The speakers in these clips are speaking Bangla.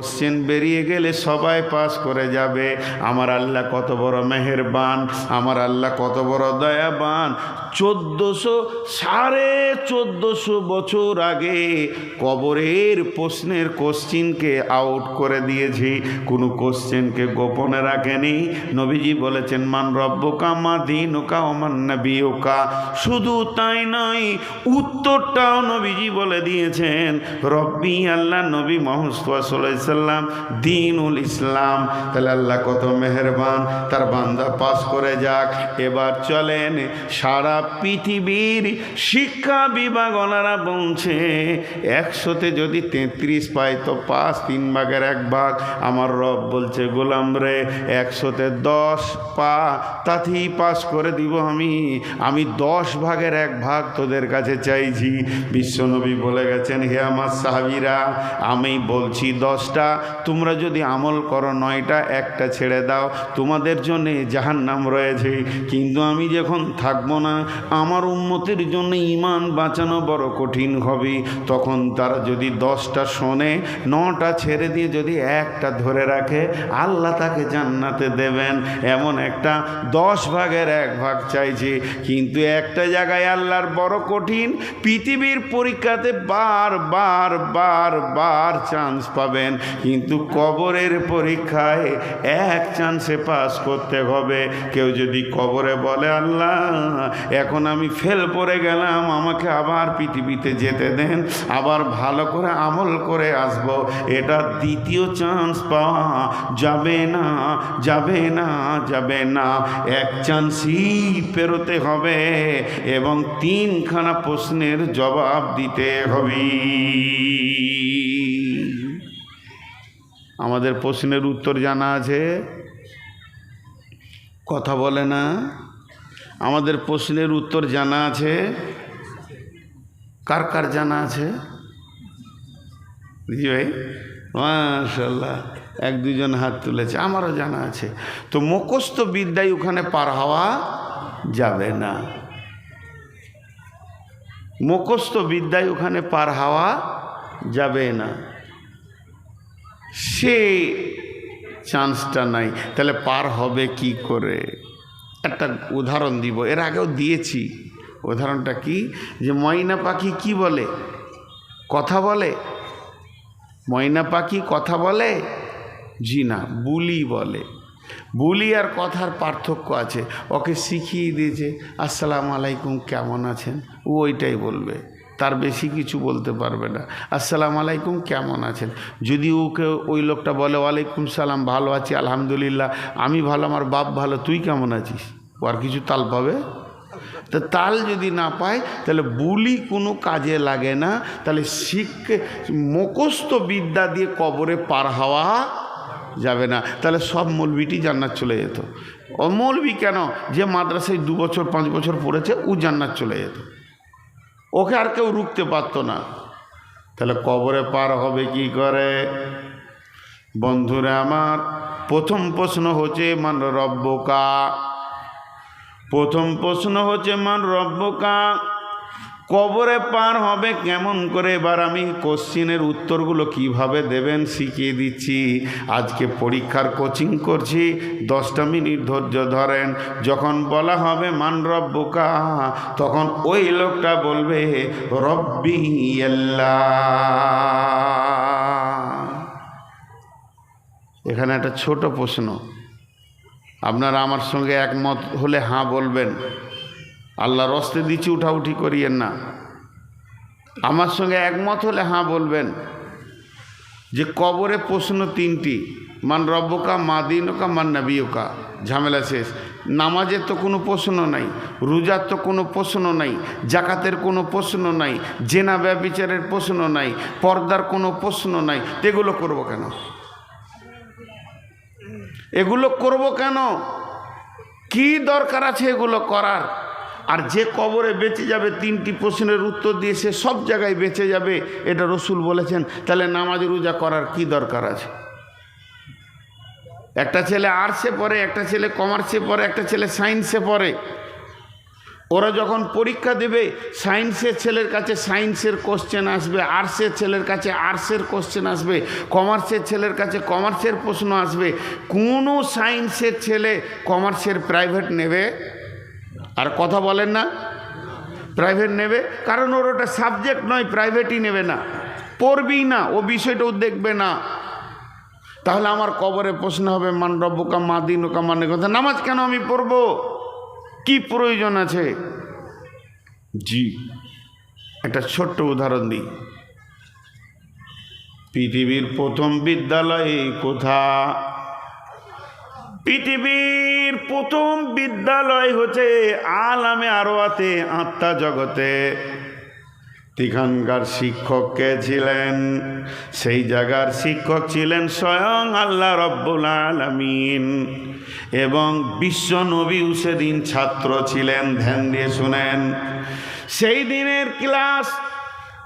কোশ্চেন বেরিয়ে গেলে সবাই পাস করে যাবে। আমার আল্লাহ কত বড় মেহেরবান, আমার আল্লাহ কত বড় দয়াবান। চোদ্দোশো সাড়ে চোদ্দোশো বছর আগে কবরের প্রশ্নের কোশ্চিনকে আউট করে দিয়েছি। কোনো কোশ্চেনকে গোপনে রাখেনি। নবীজি বলেছেন, মান রব্বকা মা দিন ওকা নবী ওকা শুধু তাই নয়, উত্তরটাও নবীজি বলে দিয়েছেন, রব্বি আল্লাহ নবী মোহাম্মদ সাল্লাম, দিনুল ইসলাম। তাহলে আল্লাহ কত মেহেরবান, তার বান্দা পাস করে যাক। এবার চলেন, সারা পৃথিবীর শিক্ষা বিভাগ ওনারা বলছে, একশোতে যদি তেত্রিশ পায় তো পাঁচ, তিন ভাগের এক ভাগ। আমার রব বলছে, গোলাম রে, একশোতে দশ পা, তাতেই পাস করে দিব আমি। আমি দশ ভাগের এক ভাগ তোদের কাছে চাইছি। বিশ্বনবী বলে গেছেন, হে আমার সাহাবিরা, আমি বলছি দশটা তোমরা যদি আমল করো নয়টা, একটা ছেড়ে দাও, তোমাদের জন্যে জাহান নাম রয়েছে। কিন্তু আমি যখন থাকব না, আমার উন্মতির জন্য ইমান বাঁচানো বড় কঠিন হবে। তখন তারা যদি দশটা শোনে, নটা ছেড়ে দিয়ে যদি একটা ধরে রাখে, আল্লাহ তাকে জান্নাতে দেবেন। এমন একটা দশ ভাগের এক ভাগ চাইছে। কিন্তু একটা জায়গায় আল্লাহর বড় কঠিন পৃথিবীর পরীক্ষাতে বার বার বার বার চান্স পাবেন। কিন্তু কবরের পরীক্ষায় এক চান্সে পাস করতে হবে। কেউ যদি কবরে বলে, আল্লাহ, এখন আমি ফেল পড়ে গেলাম, আমাকে আবার পৃথিবীতে যেতে দেন, আবার ভালো করে আমল করে আসব। এটা দ্বিতীয় চান্স পাওয়া যাবে না যাবে না যাবে না। এক চান্সই পেরোতে হবে এবং তিনখানা প্রশ্নের জবাব দিতে হবে আমাদের প্রশ্নের উত্তর জানা আছে। কথা বলে না। আমাদের প্রশ্নের উত্তর জানা আছে। কার কার জানা আছে? জি ভাই মাশাল্লাহ এক দুজন হাত তুলেছে, আমারও জানা আছে। তো মুখস্থ বিদ্যায় ওখানে পার হওয়া যাবে না। মুখস্থ বিদ্যায় ওখানে পার হওয়া যাবে না। সে চান্সটা নাই। তাহলে পার হবে কি করে? একটা উদাহরণ দিব। এর আগেও দিয়েছি। উদাহরণটা কি? যে ময়না পাখি কি বলে? কথা বলে? ময়না পাখি কথা বলে? জি না, বুলি বলে। বুলি আর কথার পার্থক্য আছে। ওকে শিখিয়ে দিয়েছে, আসসালামু আলাইকুম, কেমন আছেন? ও ওইটাই বলবে। তার বেশি কিছু বলতে পারবে না। আসসালামু আলাইকুম, কেমন আছেন? যদি ওকে ওই লোকটা বলে, ওয়ালাইকুম সালাম, ভালো আছি, আলহামদুলিল্লাহ। আমি ভালো, আমার বাপ ভালো, তুই কেমন আছিস? ও আর কিছু তাল পাবে? তা তাল যদি না পায়, তাহলে বুলি কোনো কাজে লাগে না। তাহলে শিখে মুখস্থ বিদ্যা দিয়ে কবরে পার হওয়া যাবে না। তাহলে সব মৌলবিটি জান্নাত চলে যেত। ও মৌলবি কেন? যে মাদ্রাসায় দু বছর, পাঁচ বছর পড়েছে, ও জান্নাত চলে যেত। ওকে আর কেউ রুখতে পারত না। তাহলে কবরে পার হবে কি করে? বন্ধুরা, আমার প্রথম প্রশ্ন হচ্ছে, মান রব্বকা? প্রথম প্রশ্ন হচ্ছে, মান রব্বকা? কবরে পার হবে কেমন করে? এবার আমি কোশ্চিনের উত্তরগুলো কীভাবে দেবেন শিখিয়ে দিচ্ছি। আজকে পরীক্ষার কোচিং করছি, দশটা মিনিট ধৈর্য ধরেন। যখন বলা হবে মান রব্বকা তখন ওই লোকটা বলবে, রব্বি এখানে একটা ছোট প্রশ্ন। আপনারা আমার সঙ্গে একমত হলে হাঁ বলবেন। আল্লাহর রস্তে দিচ্ছি উঠাউঠি করিয়েন না। আমার সঙ্গে একমত হলে হাঁ বলবেন যে কবরে প্রশ্ন তিনটি, মান রব্বকা, মা দিনকা, মান নবীকা ঝামেলা শেষ। নামাজের তো কোনো প্রশ্ন নাই, রোজার তো কোনো প্রশ্ন নাই জাকাতের কোনো প্রশ্ন নাই, জেনা ব্যবিচারের প্রশ্ন নাই, পর্দার কোনো প্রশ্ন নাই এগুলো করব কেন? এগুলো করব কেন? কি দরকার আছে এগুলো করার? আর যে কবরে বেঁচে যাবে, তিনটি প্রশ্নের উত্তর দিয়ে সে সব জায়গায় বেঁচে যাবে, এটা রসুল বলেছেন। তাহলে নামাজ রোজা করার কি দরকার আছে? একটা ছেলে আর্টসে পড়ে, একটা ছেলে কমার্সে পড়ে, একটা ছেলে সায়েন্সে পড়ে। ওরা যখন পরীক্ষা দেবে সায়েন্সের ছেলের কাছে সায়েন্সের কোশ্চেন আসবে আর্টসের ছেলের কাছে আর্টসের কোশ্চেন আসবে কমার্সের ছেলের কাছে কমার্সের প্রশ্ন আসবে। কোনো সায়েন্সের ছেলে কমার্সের প্রাইভেট নেবে? আর কথা বলেন না। প্রাইভেট নেবে কারণ ওর ওটা সাবজেক্ট নয় প্রাইভেটই নেবে না। পড়বেই না ও বিষয়টাও দেখবে না। তাহলে আমার কবরে প্রশ্ন হবে মান রব্বকা মা দিন ওকা মানে কথা? নামাজ কেন আমি পড়ব? কি প্রয়োজন আছে? জি। একটা ছোট্ট উদাহরণ দিই। পৃথিবীর প্রথম বিদ্যালয় কোথা? পৃথিবীর প্রথম বিদ্যালয় হচ্ছে আলামে আরোয়াতে আত্মা জগতে। সেখানকার শিক্ষক কে ছিলেন? সেই জায়গার শিক্ষক ছিলেন স্বয়ং আল্লাহ রব্বুল আলমিন। এবং বিশ্ব নবী সেদিন ছাত্র ছিলেন, ধ্যান দিয়ে শুনেন। সেই দিনের ক্লাস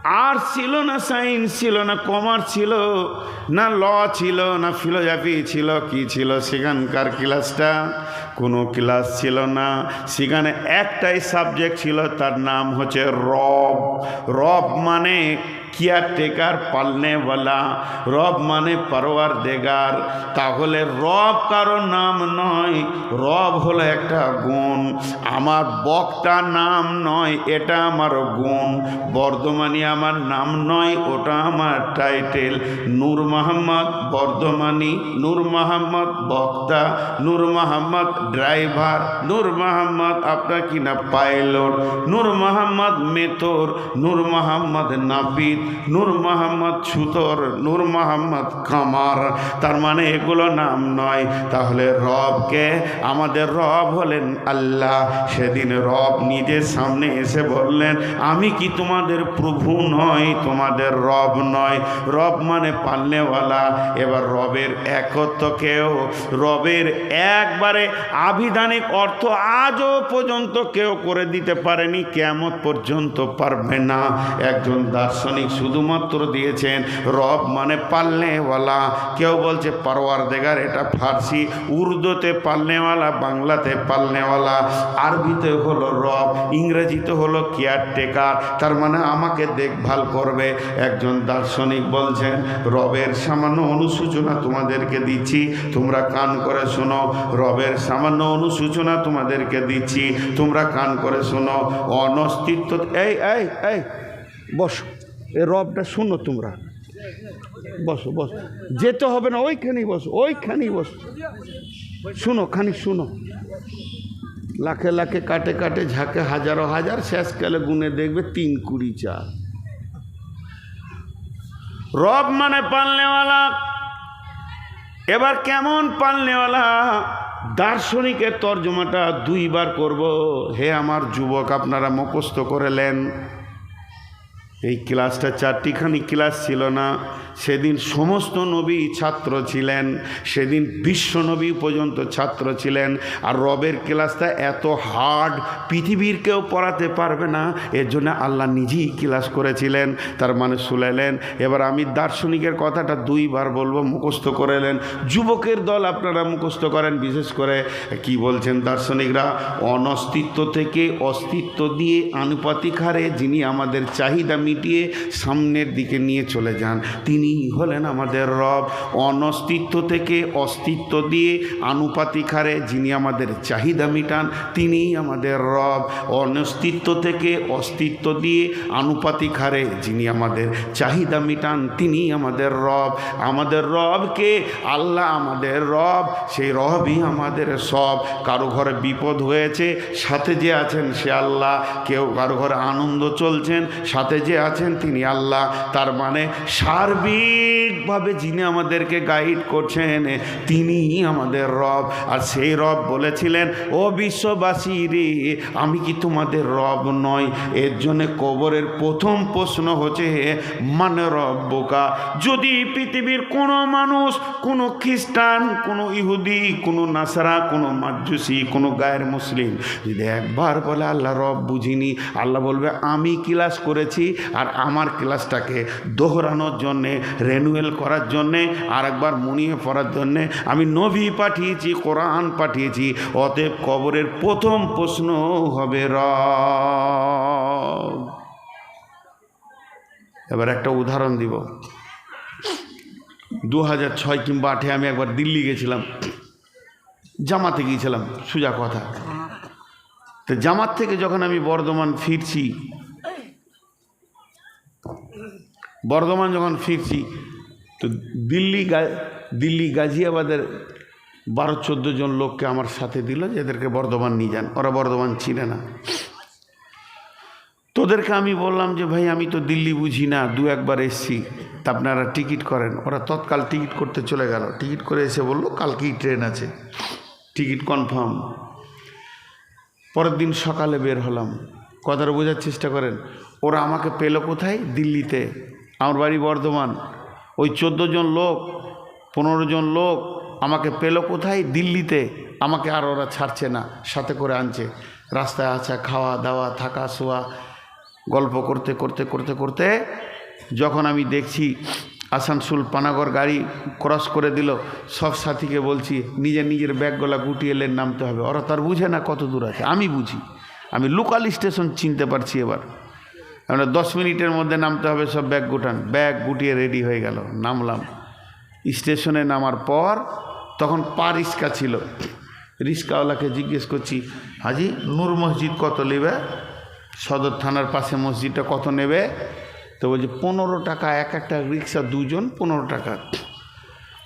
আর ছিল না সায়েন্স ছিল না কমার্স ছিল, না ল ছিল, না ফিলোজফি ছিল, কি ছিল সেখানকার ক্লাসটা? কোনো ক্লাস ছিল না। সেখানে একটাই সাবজেক্ট ছিল, তার নাম হচ্ছে রব। রব মানে কেয়ারটেকার পালনেওয়ালা রব মানে পারোয়ার দেগার তাহলে রব কারও নাম নয়, রব হলো একটা গুণ। আমার বক্তা নাম নয়, এটা আমার গুণ। বর্ধমানি আমার নাম নয়, ওটা আমার টাইটেল। নূর মোহাম্মদ বর্ধমানি নূর মোহাম্মদ বক্তা, নূর মোহাম্মদ ড্রাইভার, নূর মোহাম্মদ আপনার কিনা পাইলট, নূর মোহাম্মদ মেথর, নূর মোহাম্মদ নাপিত নূর মোহাম্মদ ছুতর, নূর মোহাম্মদ কামার। তার মানে এগুলো নাম নয়। তাহলে রবকে আমাদের রব হলেন আল্লাহ। সেদিন রব নিজের সামনে এসে বললেন, আমি কি তোমাদের প্রভু নয় তোমাদের রব নয়। রব মানে পালনেওয়ালা। এবার রবের একত্বকেও রবের একবারে আবিধানিক অর্থ আজও পর্যন্ত কেউ করে দিতে পারেনি। কেমন পর্যন্ত পারবে না। একজন দার্শনিক শুধুমাত্র দিয়েছেন রব মানে পালনেওয়ালা। কেউ বলছে পারোয়ার দেগার এটা ফার্সি। উর্দুতে পালনেওয়ালা, বাংলাতে পালনেওয়ালা। আরবিতে হলো রব, ইংরেজিতে হলো কেয়ারটেকার। তার মানে আমাকে দেখভাল করবে। একজন দার্শনিক বলছেন, রবের সামান্য অনুসূচনা তোমাদেরকে দিচ্ছি, তোমরা কান করে শোনো। রবের সামান্য অনুসূচনা তোমাদেরকে দিচ্ছি, তোমরা কান করে শোনো। অনস্তিত্ব, এই এই এই, বসো। এ রবটা শুনো তোমরা। বসো বসো। যেতে হবে না, ওইখানেই বসো ওইখানেই বসো। শুনো খানি শুনো লাখে লাখে, কাটে কাটে, ঝাঁকে হাজারো হাজার, শেষ শেষকালে গুনে দেখবে তিন কুড়ি চার রব মানে পালনেওয়ালা। এবার কেমন পালনেওয়ালা? দার্শনিকের তর্জমাটা দুইবার করব। হে আমার যুবক, আপনারা মুখস্থ করেলেন এই ক্লাসটা চারটিখানি ক্লাস ছিল না। সেদিন সমস্ত নবী ছাত্র ছিলেন। সেদিন বিশ্ব নবী পর্যন্ত ছাত্র ছিলেন। আর রবের ক্লাসটা এত হার্ড পৃথিবীর কেউ পড়াতে পারবে না। এর জন্য আল্লাহ নিজেই ক্লাস করেছিলেন। তার মানে শুনেলেন। এবার আমি দার্শনিকের কথাটা দুইবার বলব, মুখস্থ করেলেন যুবকের দল আপনারা মুখস্থ করেন, বিশেষ করে কি বলছেন দার্শনিকরা? অনস্তিত্ব থেকে অস্তিত্ব দিয়ে আনুপাতিক হারে যিনি আমাদের চাহিদা মিটিয়ে সামনের দিকে নিয়ে চলে যান। তিনি হলেন আমাদের রব। অনস্তিত্ব থেকে অস্তিত্ব দিয়ে আনুপাতিক হারে যিনি আমাদের চাহিদা মিটান, তিনিই আমাদের রব। অনস্তিত্ব থেকে অস্তিত্ব দিয়ে আনুপাতিক হারে যিনি আমাদের চাহিদা মিটান, তিনিই আমাদের রব। আমাদের রবকে আল্লাহ আমাদের রব, সেই রবই আমাদের সব। কারও ঘরে বিপদ হয়েছে, সাথে যে আছেন সে আল্লাহ। কেউ কারও ঘরে আনন্দ চলছেন, সাথে যে আছেন তিনি আল্লাহ। তার মানে সার্বিকভাবে যিনি আমাদেরকে গাইড করছেন, তিনি আমাদের রব। আর সেই রব বলেছিলেন, ও বিশ্ববাসী রে, আমি কি তোমাদের রব নয় এর জন্যে কবরের প্রথম প্রশ্ন হচ্ছে মানে রব বোকা যদি পৃথিবীর কোনো মানুষ, কোনো খ্রিস্টান, কোনো ইহুদি, কোনো নাসারা, কোনো মাজুসি, কোনো গায়ের মুসলিম, যদি একবার বলে, আল্লাহ রব বুঝিনি, আল্লাহ বলবে, আমি ক্লাস করেছি? আর আমার ক্লাসটাকে দোহরানোর জন্যে রেনুয়েল করার জন্যে আর একবার মুনিয়ে পড়ার জন্যে আমি নবী পাঠিয়েছি, কোরআন পাঠিয়েছি, অতএব কবরের প্রথম প্রশ্ন হবে রব। এবার একটা উদাহরণ দিব। দু হাজার ছয় কিংবা আটে আমি একবার দিল্লি গেছিলাম। জামাতে গিয়েছিলাম, সোজা কথা। তো জামাত থেকে যখন আমি বর্ধমান ফিরছি বর্ধমান যখন ফিরছি, তো দিল্লি দিল্লি গাজিয়াবাদের বারো চোদ্দ জন লোককে আমার সাথে দিল যে এদেরকে বর্ধমান নিয়ে যান। ওরা বর্ধমান চিনে না। তোদেরকে আমি বললাম যে, ভাই, আমি তো দিল্লি বুঝি না, দু একবার এসছি, তা আপনারা টিকিট করেন। ওরা তৎকাল টিকিট করতে চলে গেল। টিকিট করে এসে বলল, কালকেই ট্রেন আছে, টিকিট কনফার্ম। পরের দিন সকালে বের হলাম। কথাটা বোঝার চেষ্টা করেন, ওরা আমাকে পেল কোথায়? দিল্লিতে। আমার বাড়ি বর্ধমান। ওই চোদ্দ জন লোক, পনেরো জন লোক আমাকে পেল কোথায়? দিল্লিতে। আমাকে আর ওরা ছাড়ছে না, সাথে করে আনছে। রাস্তায় আসা খাওয়া দাওয়া, থাকা শোয়া, গল্প করতে করতে করতে করতে যখন আমি দেখছি আসানসোল পানাগড় গাড়ি ক্রস করে দিল, সব সাথীকে বলছি, নিজের নিজের ব্যাগগুলা গুটিয়ে নামতে হবে। ওরা তার বুঝে না কত দূর আছে। আমি বুঝি। আমি লোকাল স্টেশন চিনতে পারছি এবার। আমরা দশ মিনিটের মধ্যে নামতে হবে, সব ব্যাগ গুটান। ব্যাগ গুটিয়ে রেডি হয়ে গেল, নামলাম। স্টেশনে নামার পর তখন পা রিক্সা ছিল। রিক্সাওয়ালাকে জিজ্ঞেস করছি, হাজি, নূর মসজিদ কত নেবে? সদর থানার পাশে মসজিদটা কত নেবে? তো বলছে, পনেরো টাকা, এক একটা রিক্সা দুজন, পনেরো টাকা।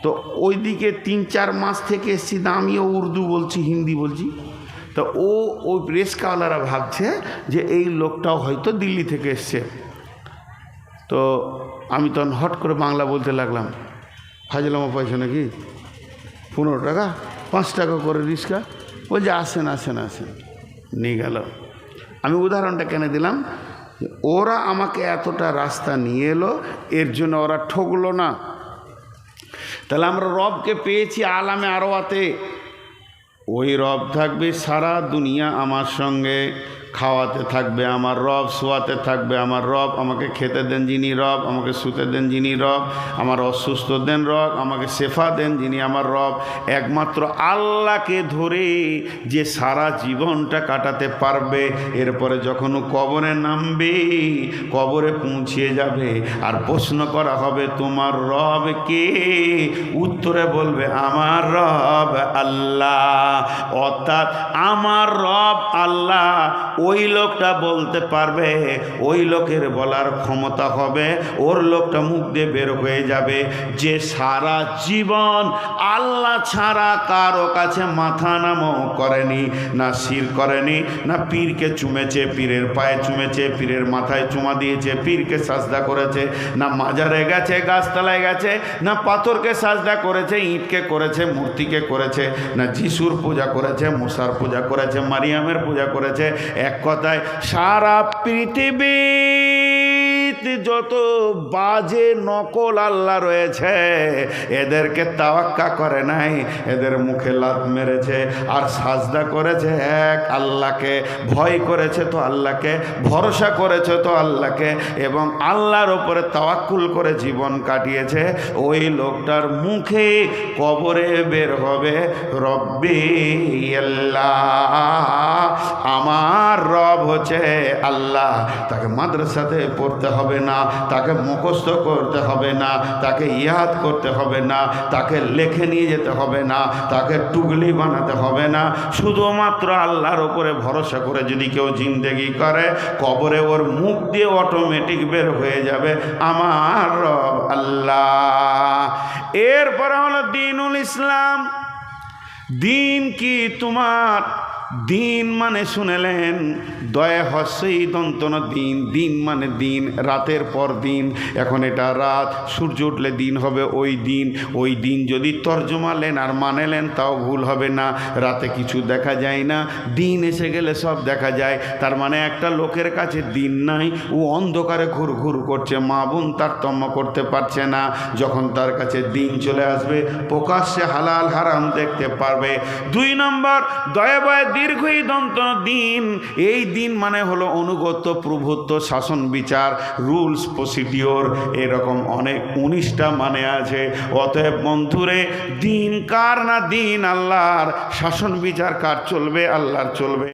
তো ওইদিকে তিন চার মাস থেকে এসছি আমিও উর্দু বলছি, হিন্দি বলছি। তো ও ওই রিক্সাওয়ালারা ভাবছে যে এই লোকটাও হয়তো দিল্লি থেকে এসছে। তো আমি তখন হট করে বাংলা বলতে লাগলাম ফাজলামা পয়সা নাকি? পনেরো টাকা? পাঁচ টাকা করে রিক্সা বলছে, আসেন আসেন আসেন। নিয়ে গেল। আমি উদাহরণটা কেন দিলাম? ওরা আমাকে এতটা রাস্তা নিয়ে এলো, এর জন্য ওরা ঠকলো না। তাহলে আমরা রবকে পেয়েছি আলামে আরোয়াতে ওই রব থাকবে সারা দুনিয়া আমার সঙ্গে, খাওয়াতে থাকবে আমার রব, শোয়াতে থাকবে আমার রব, আমাকে খেতে দেন যিনি রব, আমাকে শুতে দেন যিনি রব, আমার অসুস্থ দেন রব, আমাকে শেফা দেন যিনি আমার রব। একমাত্র আল্লাহকে ধরে যে সারা জীবনটা কাটাতে পারবে, এরপরে যখন কবরে নামবে, কবরে পৌঁছিয়ে যাবে আর প্রশ্ন করা হবে, তোমার রব কে? উত্তরে বলবে, আমার রব। আল্লাহ, অর্থাৎ আমার রব আল্লাহ, ওই লোকটা বলতে পারবে, ওই লোকের বলার ক্ষমতা হবে, ওর লোকটা মুখ দিয়ে বের হয়ে যাবে। যে সারা জীবন আল্লাহ ছাড়া কারও কাছে মাথা নামও করেনি, না শির করেনি, না পীরকে চুমেছে, পীরের পায়ে চুমেছে, পীরের মাথায় চুমা দিয়েছে, পীরকে সাজদা করেছে, না মাজারে গেছে, গাছতলায় গেছে, না পাথরকে সাজদা করেছে, ইটকে করেছে, মূর্তিকে করেছে। না যিশুর পূজা করেছে মুসার পূজা করেছে মারিয়ামের পূজা করেছে এক কথায় সারা পৃথিবীতে যত বাজে নকল আল্লাহ রয়েছে, এদেরকে তাওয়াক্কা করে নাই, এদের মুখে লাত মেরেছে, আর সাজদা করেছে এক আল্লাহকে, ভয় করেছে তো আল্লাহকে, ভরসা করেছে তো আল্লাহকে, এবং আল্লাহর ওপরে তাওয়াক্কুল করে জীবন কাটিয়েছে। ওই লোকটার মুখে কবরে বের হবে, রব্বি আমার রব হচ্ছে আল্লাহ। তাকে মাদ্রাসাতে পড়তে হবে। না, তাকে মুখস্থ করতে হবে না, তাকে ইয়াদ করতে হবে না, তাকে লেখে নিয়ে যেতে হবে না, তাকে টুগলি বানাতে হবে না। শুধুমাত্র আল্লাহর ওপরে ভরসা করে যদি কেউ জিন্দেগি করে, কবরে ওর মুখ দিয়ে অটোমেটিক বের হয়ে যাবে, আমার রব আল্লাহ। এরপরে হলো দিনুল ইসলাম। দিন কি তোমার? দিন মানে শুনেলেন, দয়া হস্যই দন্তন দিন দিন মানে দিন, রাতের পর দিন, এখন এটা রাত, সূর্য উঠলে দিন হবে ওই দিন ওই দিন যদি তর্জমালেন আর মানেলেন তাও ভুল হবে না, রাতে কিছু দেখা যায় না, দিন এসে গেলে সব দেখা যায়, তার মানে একটা লোকের কাছে দিন নাই, ও অন্ধকারে ঘুর ঘুর করছে, মা বোন তারতম্য করতে পারছে না, যখন তার কাছে দিন চলে আসবে, প্রকাশ্যে হালাল হারাম দেখতে পারবে। দুই নম্বর দয়া বয়া দীর্ঘই দন্ত দিন। এই দিন মানে হলো অনুগত প্রভুত্ব, শাসন বিচার, রুলস প্রসিডিওর। এরকম অনেক উনিশটা মানে আছে। অতএব বন্ধুরে, দিন কার না দিন আল্লাহর? শাসন বিচার কার চলবে? আল্লাহর চলবে।